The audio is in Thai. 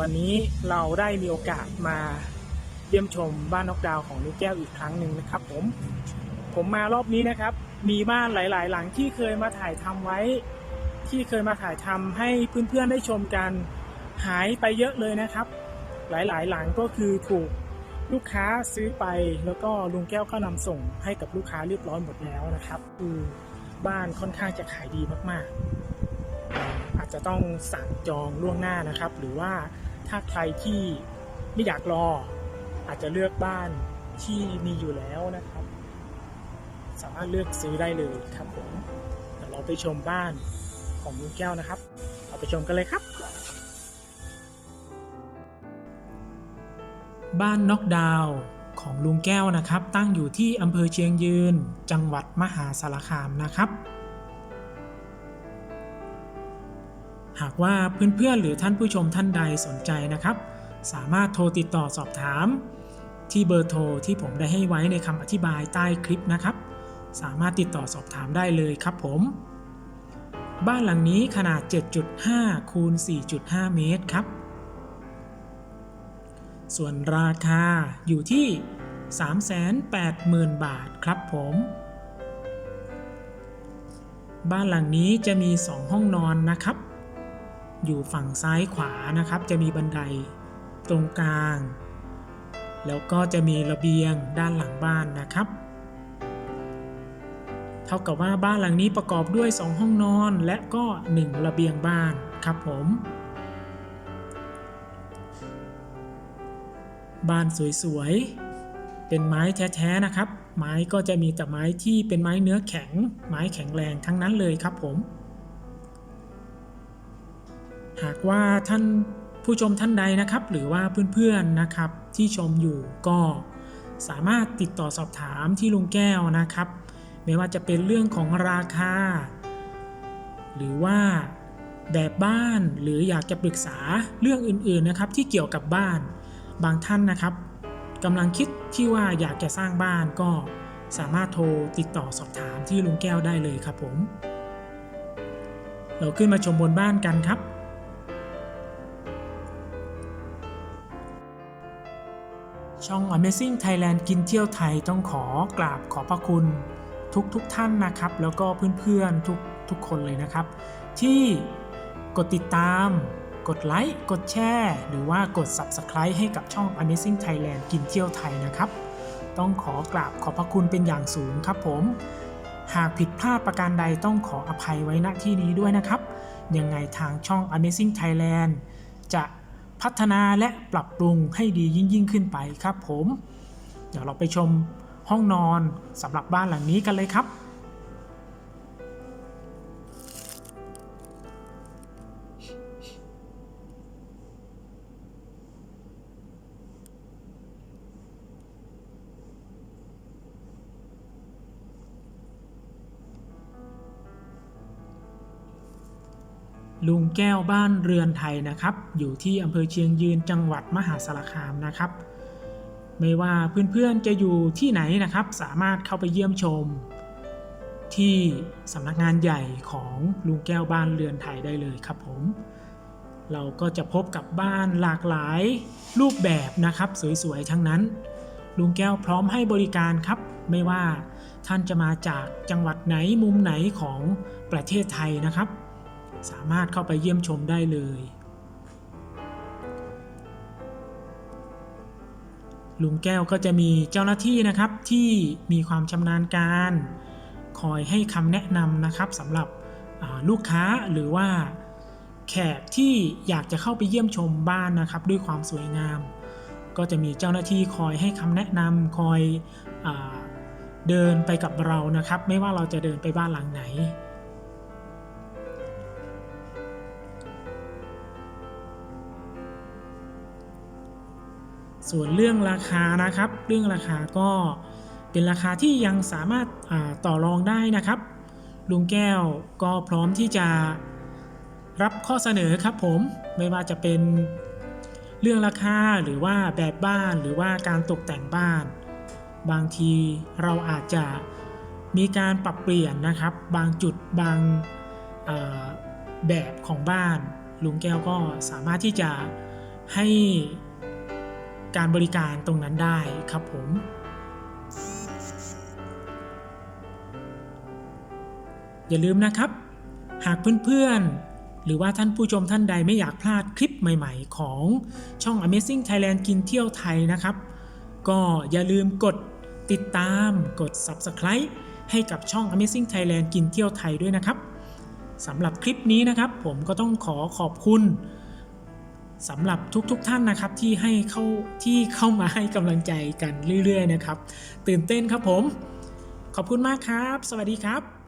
วันนี้เราได้มีโอกาสมาเยี่ยมชมบ้านนกดาวของลูกแก้วอีกครั้งหนึ่งนะครับผม ผมมารอบนี้นะครับ มีบ้านหลาย ๆ หลังที่เคยมาถ่ายทำไว้ ที่เคยมาถ่ายทำให้เพื่อน ๆ ได้ชมกันหายไปเยอะเลยนะครับ หลายๆ หลังก็คือถูกลูกค้าซื้อไปแล้วก็ลุงแก้วก็นำส่งให้กับลูกค้าเรียบร้อยหมดแล้วนะครับคือบ้านค่อนข้างจะขายดีมากๆ อาจจะต้องสั่งจองล่วงหน้านะครับ หรือว่า ถ้าใครที่ไม่อยากรอ อาจจะเลือกบ้านที่มีอยู่แล้วนะครับ สามารถเลือกซื้อได้เลยครับผมเดี๋ยวเราไปชมบ้านของลุงแก้วนะครับ เราไปชมกันเลยครับ บ้านน็อกดาวน์ของลุงแก้วนะครับ ตั้งอยู่ที่อำเภอเชียงยืน จังหวัดมหาสารคามนะครับ หากว่าเพื่อนๆหรือท่านผู้ชมท่านใดสนใจนะครับ สามารถโทรติดต่อสอบถาม ที่เบอร์โทรที่ผมได้ให้ไว้ในคำอธิบายใต้คลิปนะครับ สามารถติดต่อสอบถามได้เลยครับผม บ้านหลังนี้ขนาด 7.5คูณ4.5 เมตรครับ ส่วนราคาอยู่ที่ 380,000 บาทครับผมบ้านหลังนี้จะมี 2 ห้องนอนนะครับ อยู่ฝั่งซ้ายขวานะครับ จะมีบันไดตรงกลาง แล้วก็จะมีระเบียงด้านหลังบ้านนะครับ เท่ากับว่าบ้านหลังนี้ประกอบด้วย 2 ห้องนอนและก็ 1 ระเบียงบ้านครับผม บ้านสวยๆ เป็นไม้แท้ๆนะครับ ไม้ก็จะมีแต่ไม้ที่เป็นไม้เนื้อแข็ง ไม้แข็งแรงทั้งนั้นเลยครับผม หากว่าท่านผู้ชมท่านใดนะครับ หรือว่าเพื่อนๆนะครับที่ชมอยู่ก็สามารถติดต่อสอบถามที่ลุงแก้วนะครับ ไม่ว่าจะเป็นเรื่องของราคา หรือว่าแบบบ้านหรืออยากจะปรึกษาเรื่องอื่นๆนะครับ ที่เกี่ยวกับบ้านบางท่านนะครับกำลังคิดที่ว่าอยากจะสร้างบ้านก็สามารถโทรติดต่อสอบถามที่ลุงแก้วได้เลยครับผม เราขึ้นมาชมบนบ้านกันครับ ช่อง Amazing Thailand กินเที่ยวไทยต้องขอกราบขอบพระคุณทุกทุกท่านนะครับ แล้วก็เพื่อนๆทุกทุกคนเลยนะครับ ที่กดติดตาม กดไลค์กดแชร์หรือว่ากด Subscribe ให้กับช่อง Amazing Thailand กินเที่ยวไทยนะครับ ต้องขอกราบขอบพระคุณเป็นอย่างสูงครับผม หากผิดพลาดประการใดต้องขออภัยไว้ณที่นี้ด้วยนะครับ ยังไงทางช่อง Amazing Thailand จะ พัฒนาและปรับปรุงให้ดียิ่งยิ่งขึ้นไปครับผม เดี๋ยวเราไปชมห้องนอนสำหรับบ้านหลังนี้กันเลยครับ ลุงแก้วบ้านเรือนไทยนะครับ อยู่ที่อำเภอเชียงยืนจังหวัดมหาสารคามนะครับ ไม่ว่าเพื่อนๆจะอยู่ที่ไหนนะครับ สามารถเข้าไปเยี่ยมชม ที่สำนักงานใหญ่ของลุงแก้วบ้านเรือนไทยได้เลยครับผม เราก็จะพบกับบ้านหลากหลายรูปแบบนะครับ สวยๆทั้งนั้น ลุงแก้วพร้อมให้บริการครับ ไม่ว่าท่านจะมาจากจังหวัดไหนมุมไหนของประเทศไทยนะครับ สามารถเข้าไปเยี่ยมชมได้เลย ลุงแก้วก็จะมีเจ้าหน้าที่นะครับที่มีความชำนาญการ คอยให้คำแนะนำนะครับสำหรับลูกค้าหรือว่าแขกที่อยากจะเข้าไปเยี่ยมชมบ้านนะครับ ด้วยความสวยงาม ก็จะมีเจ้าหน้าที่คอยให้คำแนะนำคอยอเดินไปกับเรานะครับ ไม่ว่าเราจะเดินไปบ้านหลังไหน ส่วนเรื่องราคานะครับ เรื่องราคาก็เป็นราคาที่ยังสามารถต่อรองได้นะครับ ลุงแก้วก็พร้อมที่จะรับข้อเสนอครับผมไม่ว่าจะเป็นเรื่องราคาหรือว่าแบบบ้านหรือว่าการตกแต่งบ้าน บางทีเราอาจจะมีการปรับเปลี่ยนนะครับ บางจุดบางแบบของบ้าน ลุงแก้วก็สามารถที่จะให้ การบริการตรงนั้นได้ครับผม อย่าลืมนะครับ หากเพื่อนๆ หรือว่าท่านผู้ชมท่านใดไม่อยากพลาดคลิปใหม่ๆ ของช่อง Amazing Thailand กินเที่ยวไทยนะครับ ก็อย่าลืมกดติดตามกด Subscribe ให้กับช่อง Amazing Thailand กินเที่ยวไทยด้วยนะครับสำหรับคลิปนี้นะครับ ผมก็ต้องขอขอบคุณ สำหรับทุกๆทท่านนะครับที่ให้เข้าที่เข้ามาให้กำลังใจกันเรื่อย ๆ นะครับ ตื่นเต้นครับผม ขอบคุณมากครับ สวัสดีครับ